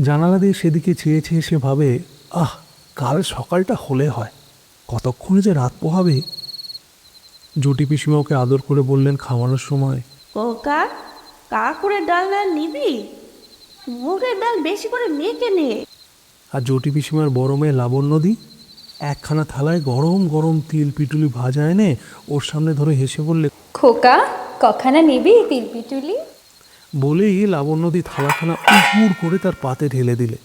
জানালা দিয়ে সেদিকে চেয়ে চেয়ে সে ভাবে আহ কাল সকালটা হলে হয়। কতক্ষণে যে রাত পোহাবে? জটি পিসিমা ওকে আদর করে বললেন খাওয়ানোর সময় কোকা কাকুরের ডাল না নিবি? মুগের ডাল বেশি করে মেখে নে। আর জটি পিসিমার বড় মেয়ে লাবণ্যদি একখানা থালায় গরম গরম তিল পিটুলি ভাজা এনে ওর সামনে ধরে হেসে বললে খোকা কখানা নিবি তিলপিটুলি বলেই লাবণ্যদি থালাখানা উপুর করে তার পাতে ঢেলে দিলে।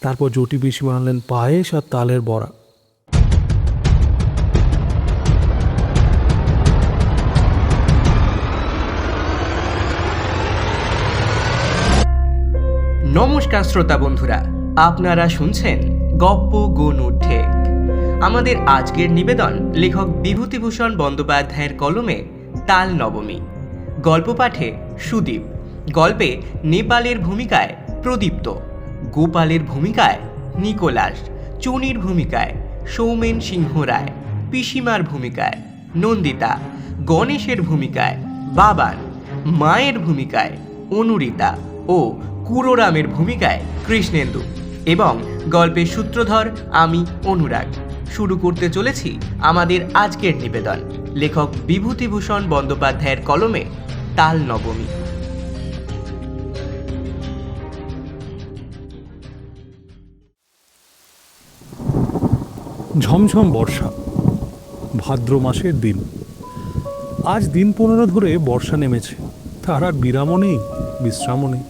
তারপর জটি পিসিমা আনলেন পায়েস আর তালের বড়া। নমস্কার শ্রোতা বন্ধুরা, আপনারা শুনছেন গপ্প গুণ ঠেক আমাদের আজকের নিবেদন লেখক বিভূতিভূষণ বন্দ্যোপাধ্যায়ের কলমে তাল নবমী। গল্প পাঠে সুদীপ। গল্পে নেপালের ভূমিকায় প্রদীপ্ত, গোপালের ভূমিকায় নিকোলাস, চুনির ভূমিকায় সৌমেন সিংহ রায়, পিসিমার ভূমিকায় নন্দিতা, গণেশের ভূমিকায় বাবান, মায়ের ভূমিকায় অনুরিতা ও কুরোরামের ভূমিকায় কৃষ্ণেন্দু এবং গল্পের সূত্রধর আমি, অনুরাগ। শুরু করতে চলেছি আমাদের আজকের নিবেদন। লেখক বিভূতিভূষণ বন্দ্যোপাধ্যায়ের কলমে তাল নবমী। ঝমঝম বর্ষা। ভাদ্র মাসের দিন। আজ দিন পনেরো ধরে বর্ষা নেমেছে। তার আর বিরামও নেই, বিশ্রামও নেই।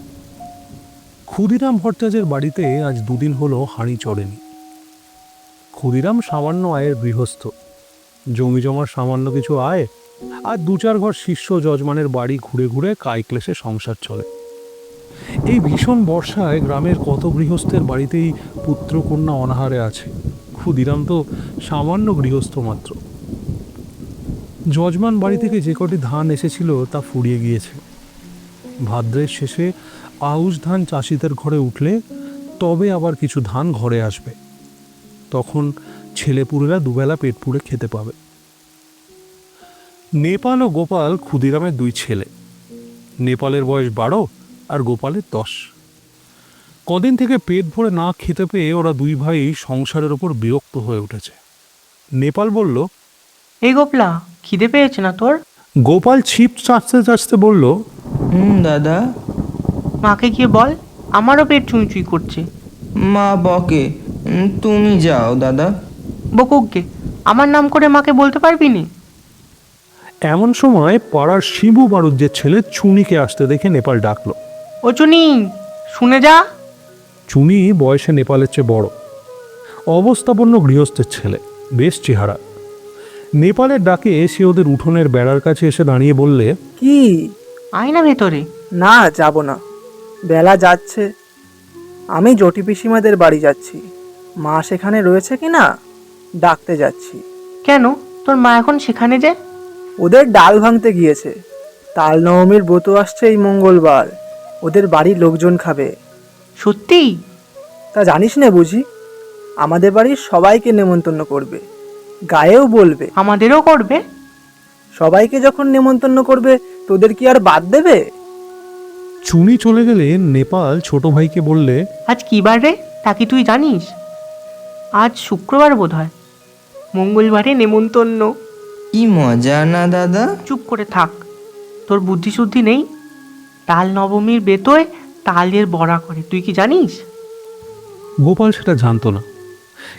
ক্ষুদিরাম ভট্টাচার্যের বাড়িতে আজ দুদিন হলো হাঁড়ি চড়েনি। ক্ষুদিরাম সামান্য আয়ের গৃহস্থ। জমি জমার সামান্য কিছু আয় আর দু চার ঘর শিষ্য যজমানের বাড়ি ঘুরে ঘুরে কায়ক্লেশে সংসার চলে। এই ভীষণ বর্ষায় গ্রামের কত গৃহস্থের বাড়িতেই পুত্রকন্যা অনাহারে আছে। ক্ষুদিরাম তো সামান্য গৃহস্থ মাত্র। যজমান বাড়ি থেকে যে কটি ধান এসেছিল তা ফুরিয়ে গিয়েছে। ভাদ্রের শেষে আউশ ধান চাষিদের ঘরে উঠলে তবে আবার কিছু ধান ঘরে আসবে। তখন ছেলেপুলেরা দুবেলা পেট পুড়ে খেতে পাবে। নেপাল ও গোপাল ক্ষুদিরামের দুই ছেলে। নেপালের বয়স বারো আর গোপালের দশ। কদিন থেকে পেট ভরে না খেতে পেয়ে ওরা দুই ভাই সংসারের ওপর বিরক্ত হয়ে উঠেছে। নেপাল বলল এই গোপলা খিদে পেয়েছে না তোর? গোপাল ছিপ চাচতে চাচতে বলল হুম দাদা। মাকে গিয়ে বল আমারও পেট চুঁই করছে। মা বকে তুমি যাও দাদা। বকুককে আমার নাম করে মাকে বলতে পারবি নি? এমন সময় পাড়ার শিবু বারুজ্যের ছেলে চুনিকে আসতে দেখে নেপাল ডাকলো ও চুনি শুনে যা। চুনি বয়সে নেপালের চেয়ে বড়। অবস্থাপন্ন গৃহস্থের ছেলে বেশ চেহারা। নেপালের ডাকে এসে ওদের উঠোনের বেড়ার কাছে এসে দাঁড়িয়ে বললে কি? আয় না ভেতরে? না যাব না। বেলা যাচ্ছে। আমি জটি পিসিমাদের বাড়ি যাচ্ছি। মা সেখানে রয়েছে কি না? ডাকতে যাচ্ছি। কেন? তোর মা এখন সেখানে যে? ওদের ডাল ভাঙতে গিয়েছে। তাল নবমীর ব্রত আসছে এই মঙ্গলবার। ওদের বাড়ির লোকজন খাবে। সত্যিই? তা জানিস না বুঝি আমাদের বাড়ির সবাইকে নেমন্তন্ন করবে গায়েও বলবে। আমাদেরও করবে? সবাইকে যখন নেমন্তন্ন করবে তোদের কি আর বাদ দেবে? চুনি চলে গেলে নেপাল ছোট ভাইকে বললে আজ কি বার রে? তা কি তুই জানিস? আজ শুক্রবার বোধ হয় মঙ্গলবারে নেমন্তন্ন। কি মজা না দাদা? চুপ করে থাক তোর বুদ্ধি শুদ্ধি নেই। তাল নবমীর বেতোয় তালের বড়া করে। তুই কি জানিস? গোপাল সেটা জানতো না।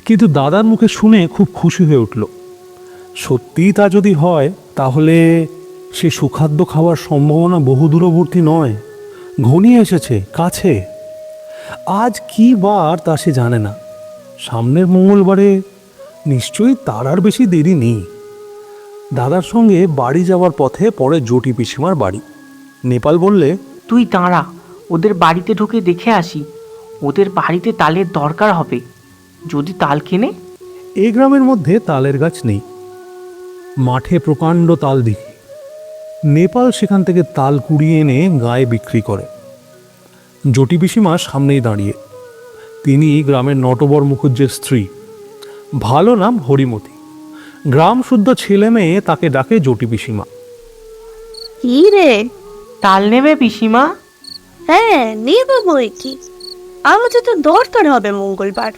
কিন্তু দাদার মুখে শুনে খুব খুশি হয়ে উঠল। সত্যিই তা যদি হয় তাহলে সে সুখাদ্য খাওয়ার সম্ভাবনা বহু দূরবর্তী নয়। ঘনিয়ে এসেছে কাছে। আজ কি বার তা সে জানে না। সামনের মঙ্গলবারে নিশ্চয়ই তার আর বেশি দেরি নেই। দাদার সঙ্গে বাড়ি যাওয়ার পথে পরে জটি পিসিমার বাড়ি। নেপাল বললে তুই দাঁড়া ওদের বাড়িতে ঢুকে দেখে আসি। ওদের বাড়িতে তালের দরকার হবে। যদি তাল কেনে? এ গ্রামের মধ্যে তালের গাছ নেই। মাঠে প্রকাণ্ড তাল দিঘি নেপাল সেখান থেকে তাল কুড়িয়ে এনে গায়ে বিক্রি করে। জটি পিসিমা সামনেই দাঁড়িয়ে। তিনি গ্রামের নটবর মুখুজ্জের স্ত্রী। ভালো নাম হরিমতি। গ্রাম শুদ্ধ ছেলে মেয়ে তাকে ডাকে জটি পিসিমা। কি রে? তাল নেবে পিসিমা? হ্যাঁ নেব বই কি আমাদের তো দরকার হবে মঙ্গলবার।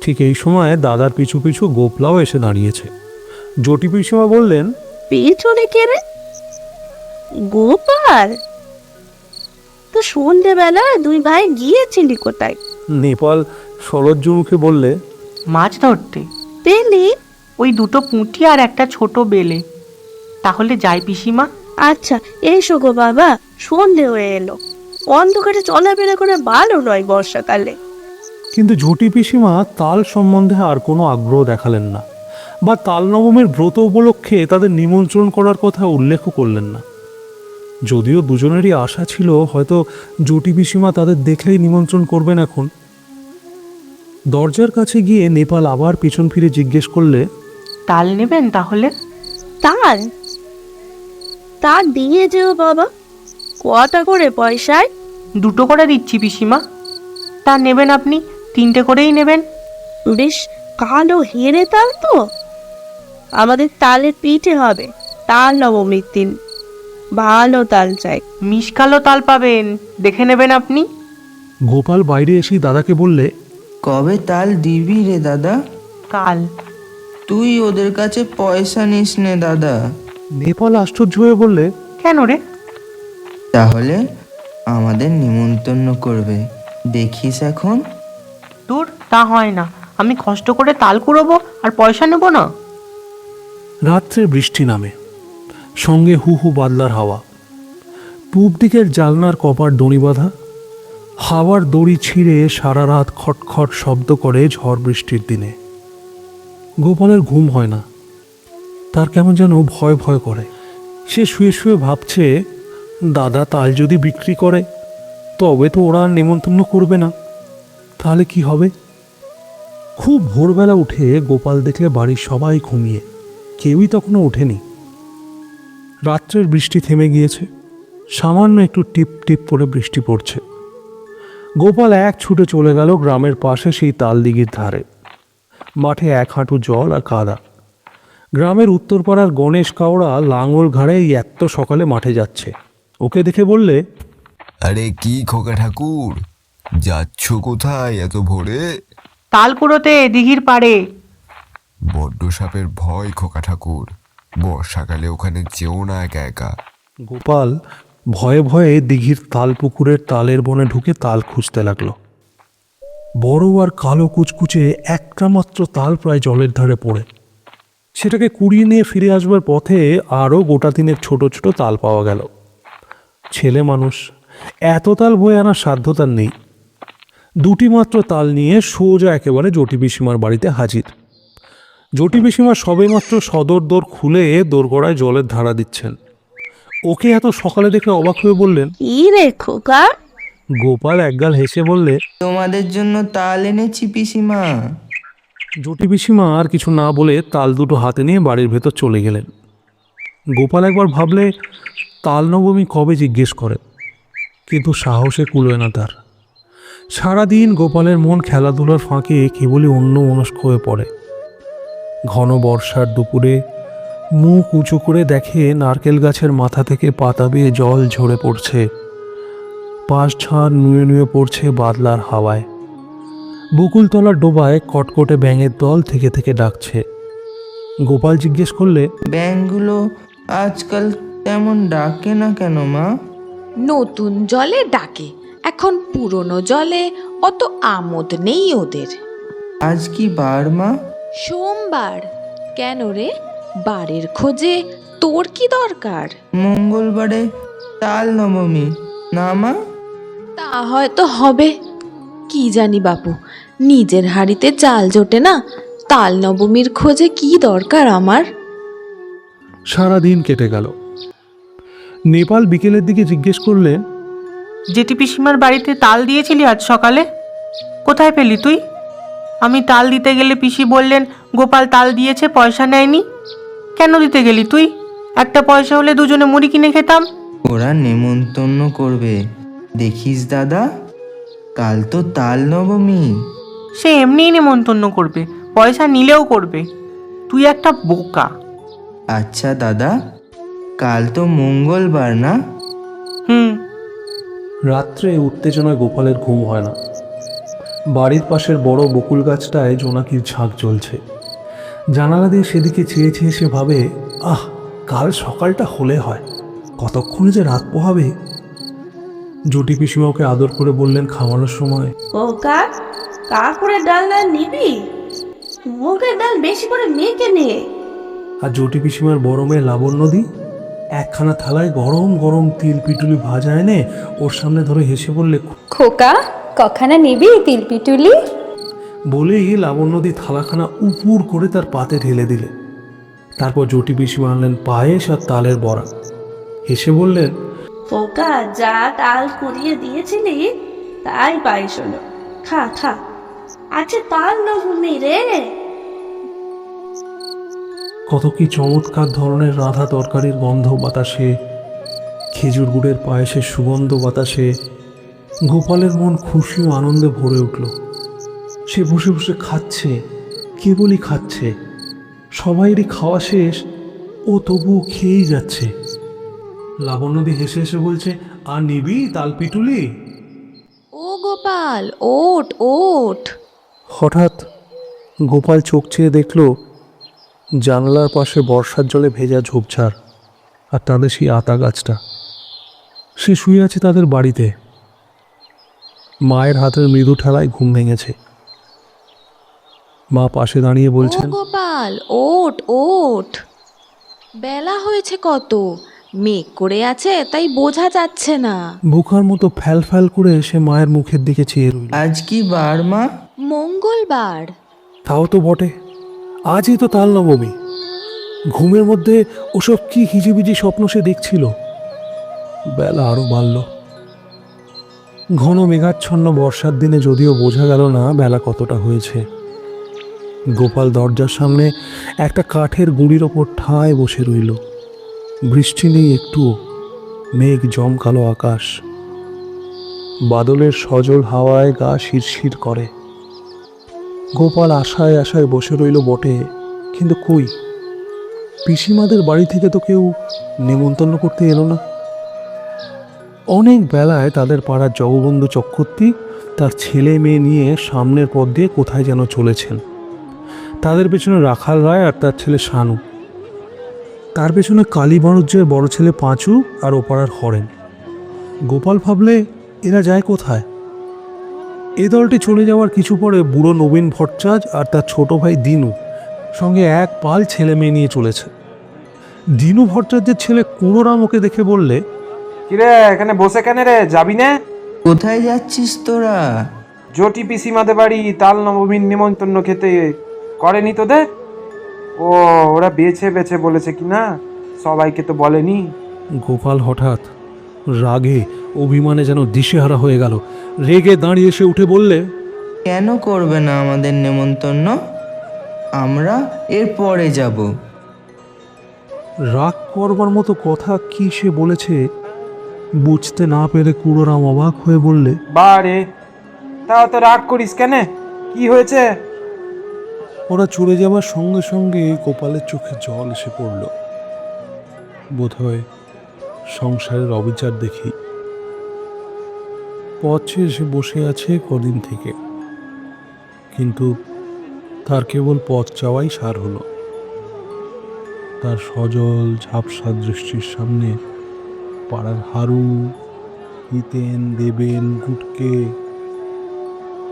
ঠিক এই সময় দাদার পিছু পিছু গোপলাও এসে দাঁড়িয়েছে। জটি পিসিমা বললেন পেছনে কে রে? গোপাল? তো সন্ধেবেলা দুই ভাই গিয়েছিলি কোথায় নেপাল সলজ্জ মুখে বললে মাছ ধরতে। পেলি? ওই দুটো পুঁটি আর একটা ছোট বেলে। তাহলে যাই পিসিমা। আচ্ছা এসো গো বাবা সন্ধে হয়ে এলো। অন্ধকারে চলাফেরা করে ভালো নয় বর্ষাকালে। কিন্তু ঝুটি পিসিমা তাল সম্বন্ধে আর কোনো আগ্রহ দেখালেন না বা তাল নবমের ব্রত উপলক্ষে তাদের নিমন্ত্রণ করার কথা উল্লেখও করলেন না। যদিও দুজনেরই আশা ছিল হয়তো জুটি পিসিমা তাদের দেখলেই নিমন্ত্রণ করবেন এখন। দরজার কাছে গিয়ে নেপাল আবার পিছন ফিরে জিজ্ঞেস করলে তাল নেবেন তাহলে? তার তার দিয়ে যেও বাবা। কটা করে পয়সায়? দুটো করে দিচ্ছি পিসিমা। তা নেবেন আপনি তিনটে করেই নেবেন। বেশ কালো হেরে তাল তো। আমাদের তালের পিঠে হবে তাল নবমীর দিন। ভালো তাল চাই। মিসকালো তাল পাবেন দেখে নেবেন আপনি। গোপাল বাইরে এসে দাদাকে বললে কবে তাল দিবি রে দাদা? কাল। তুই ওদের কাছে পয়সা নিস নে দাদা। নেপাল আশ্চর্য হয়ে বললে কেন রে? তাহলে আমাদের নিমন্ত্রণ করবে। দেখিস এখন। দূর তা হয় না। আমি কষ্ট করে তাল কুড়োবো আর পয়সা নেব না। রাত্রে বৃষ্টি নামে। সঙ্গে হু হু বাদলার হাওয়া। পূব দিকের জালনার কপার দড়ি বাঁধা। হাওয়ার দড়ি ছিঁড়ে সারা রাত খটখট শব্দ করে ঝড় বৃষ্টির দিনে। গোপালের ঘুম হয় না। তার কেমন যেন ভয় ভয় করে। সে শুয়ে শুয়ে ভাবছে, দাদা তাল যদি বিক্রি করে, তবে তো ওরা আর নেমন্তন্ন করবে না। তাহলে কি হবে? খুব ভোরবেলা উঠে গোপাল দেখলে বাড়ির সবাই ঘুমিয়ে। কেউই তখনও ওঠেনি। রাত্রের বৃষ্টি থেমে গিয়েছে। সামান্য একটু টিপ টিপ করে বৃষ্টি পড়ছে। গোপাল এক ছুটে চলে গেল গ্রামের পাশে সেই তাল দিঘির ধারে। মাঠে এক হাঁটু জল আর কাদা। গ্রামের উত্তরপাড়ার গণেশ কাওড়া লাঙল ঘাড়ে এই এত সকালে মাঠে যাচ্ছে। ওকে দেখে বললে আরে কি খোকা ঠাকুর যাচ্ছ কোথায় এত ভোরে? তাল কুড়োতে দিঘির পাড়ে। বড্ড সাপের ভয় খোকা ঠাকুর বর্ষাকালে ওখানে যেও না একা একা। গোপাল ভয়ে ভয়ে দিঘির তাল পুকুরের তালের বনে ঢুকে তাল খুঁজতে লাগল। বড় আর কালো কুচকুচে একটা মাত্র তাল প্রায় জলের ধারে পড়ে। সেটাকে কুড়িয়ে নিয়ে ফিরে আসবার পথে আরও গোটা তিনের ছোট ছোট তাল পাওয়া গেল। ছেলে মানুষ এত তাল বয়ে আনার সাধ্য তার নেই। দুটি মাত্র তাল নিয়ে সোজা একেবারে জটি পিসিমার বাড়িতে হাজির। জটি পিসিমা সবেমাত্র সদর দোর খুলে দোরগড়ায় জলের ধারা দিচ্ছেন। ওকে এত সকালে দেখে অবাক হয়ে বললেন কি রে খোকা? গোপাল একগাল হেসে বললে তোমাদের জন্য তাল এনেছি পিসিমা জটি পিসিমা আর কিছু না বলে তাল দুটো হাতে নিয়ে বাড়ির ভেতর চলে গেলেন। গোপাল একবার ভাবলে, তাল নবমী কবে জিজ্ঞেস করে? কিন্তু সাহসে কুলোয় না তার। সারাদিন গোপালের মন খেলাধুলার ফাঁকে কেবলই অন্য মনস্ক হয়ে পড়ে। ঘন বর্ষার দুপুরে মুখ উঁচু করে দেখে নারকেল গাছের মাথা থেকে পাতা বেয়ে জল ঝরে পড়ছে। পাশ ঝাড় নুয়ে নুয়ে পড়ছে বাদলার হাওয়ায়। বকুলতলার ডোবায় কটকটে ব্যাঙের দল থেকে থেকে ডাকছে। গোপাল জিজ্ঞেস করলে ব্যাঙগুলো আজকাল তেমন ডাকে না কেন মা? নতুন জলে ডাকে এখন পুরনো জলে অত আমোদ নেই ওদের। আজ কি বার মা? সোমবার। কেন রে? বারের খোঁজে তোর কি দরকার? মঙ্গলবারে তাল নবমী না মা? তা হয়তো হবে। কি জানি বাপু নিজের হাড়িতে চাল জোটে না তাল নবমীর খোঁজে কি দরকার আমার? সারা দিন কেটে গেল। নেপাল বিকেলের দিকে জিজ্ঞেস করলে জেঠি পিসিমার বাড়িতে তাল দিয়েছিলি আজ সকালে? কোথায় পেলি তুই? আমি তাল দিতে গেলে পিসি বললেন গোপাল তাল দিয়েছে পয়সা নেয়নি। কেন দিতে গেলি তুই? একটা পয়সা হলে দুজনে মুড়ি কিনে খেতাম। ওরা নেমন্তন্ন করবে। দেখিস দাদা কাল তো তাল নবমী। সে এমনিই নেমন্তন্ন করবে পয়সা নিলেও করবে। তুই একটা বোকা। আচ্ছা দাদা কাল তো মঙ্গলবার না? হুম। রাত্রে উত্তেজনায় গোপালের ঘুম হয় না। বাড়ির পাশের বড় বকুল গাছটায় জোনাকির ঝাঁক জ্বলছে। জানালা দিয়ে সেদিকে চেয়ে চেয়ে সে ভাবে আহ কাল সকালটা হলে হয় কতক্ষণ যে রাত পোহাবে? জুটি পিসিমা ওকে আদর করে বললেন খাওয়ানোর সময় ও কা কা করে ডাল না নিবি? মুগের ডাল বেশি করে মেখে নে। আর জটি পিসিমার বড় মেয়ে লাবণ্যদি একখানা থালায় গরম গরম তিল পিটুলি ভাজা এনে ওর সামনে ধরে হেসে বললে খোকা কখানা নিবি তিল পিটুলি? বলেই লাবণ্যদি থালাখানা উপুর করে তার পাতে ঢেলে দিলে। তারপর জটি পিসিমা আনলেন পায়েস আর তালের বড়া। হেসে বললেন খোকা যা তাল কুড়িয়ে দিয়েছিলি তাই পায়েস হলো। খা খা। আচ্ছা তাল নবমী রে। কত কি চমৎকার ধরনের রাধা তরকারির গন্ধ বাতাসে খেজুর গুড়ের পায়েসের সুগন্ধ বাতাসে গোপালের মন খুশি ও আনন্দে ভরে উঠল। সে বসে বসে খাচ্ছে কেবলই খাচ্ছে। সবাইরই খাওয়া শেষ ও তবুও খেয়েই যাচ্ছে। লাবণ্যদি হেসে হেসে বলছে আর নিবি তাল পিটুলি? ও গোপাল ওট ওঠ। হঠাৎ গোপাল চোখ চেয়ে দেখল, জানলার পাশে বর্ষার জলে ভেজা ঝোপঝাড় আর তাদের সেই আতা গাছটা। সে শুয়ে আছে তাদের বাড়িতে। মায়ের হাতের মৃদু ঠেলায় ঘুম ভেঙেছে। মা পাশে দাঁড়িয়ে বলছেন গোপাল ওট ওট বেলা হয়েছে কত। মেঘ করে আছে তাই বোঝা যাচ্ছে না। বোকার মতো ফ্যাল ফ্যাল করে সে মায়ের মুখের দিকে চেয়ে রইল। আজ কি বার মা? মঙ্গলবার। তাও তো বটে। আজই তো তাল নবমী। ঘুমের মধ্যে ওসব কি হিজিবিজি স্বপ্ন সে দেখছিল? বেলা আরও বাড়ল। ঘন মেঘাচ্ছন্ন বর্ষার দিনে যদিও বোঝা গেল না বেলা কতটা হয়েছে। গোপাল দরজার সামনে একটা কাঠের গুঁড়ির ওপর ঠায় বসে রইল। বৃষ্টি নেই একটুও, মেঘ জমকালো আকাশ। বাদলের সজল হাওয়ায় গা শিরশির করে। গোপাল আশায় আশায় বসে রইল বটে, কিন্তু কই? পিসিমাদের বাড়ি থেকে তো কেউ নেমন্তন্ন করতে এলো না। অনেক বেলায় তাদের পাড়ার জগবন্ধু চক্রবর্তী তার ছেলে মেয়ে নিয়ে সামনের পথ দিয়ে কোথায় যেন চলেছেন। তাদের পেছনে রাখাল রায় আর তার ছেলে শানু। তার পেছনে কালী বাণিজ্যের বড় ছেলে পাঁচু আর ওপাড়ার হরেন। গোপাল ভাবলে এরা যায় কোথায়? এ দলটি চলে যাওয়ার কিছু পরে বুড়ো নবীন ভট্টাচার্য আর তার ছোট ভাই দিনু সঙ্গে এক পাল ছেলে মেয়ে নিয়ে চলেছে। দিনু ভট্টাচার্যের ছেলে কুঁড়োরাম ওকে দেখে বললে কিরে এখানে বসে কেন রে? যাবি না? কোথায় যাচ্ছিস তোরা? জটি পিসিমাদের বাড়ি তাল নবমীর নিমন্ত্রণ খেতে করেনি তোদের? ও ওরা বেছে বেছে বলেছে কি না? সবাইকে তো বলেনি। গোপাল হঠাৎ রাগে অভিমানে যেন দিশেহারা হয়ে গেল। রেগে দাঁড়িয়ে এসে উঠে বললে কেন করবে না আমাদের নেমন্তন্ন? আমরা এর পরে যাব। রাগ করবার মতো কথা কি সে বলেছে বুঝতে না পেরে কুড়োরাম অবাক হয়ে বললে বারে তাও তো রাগ করিস কেন? কি হয়েছে? ওরা চলে যাবার সঙ্গে সঙ্গে গোপালের চোখে জল এসে পড়ল। বোধহয় সংসারের অবিচার দেখি। পথে এসে বসে আছে কদিন থেকে। কিন্তু তার কেবল পথ চাওয়াই সার হলো। তার সজল ঝাপসা দৃষ্টির সামনে পাড়ার হারু হিতেন দেবেন, গুটকে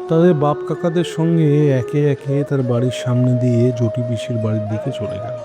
তাদের বাপ কাকাদের সঙ্গে একে একে তার বাড়ির সামনে দিয়ে জটি পিসির বাড়ির দিকে চলে গেল।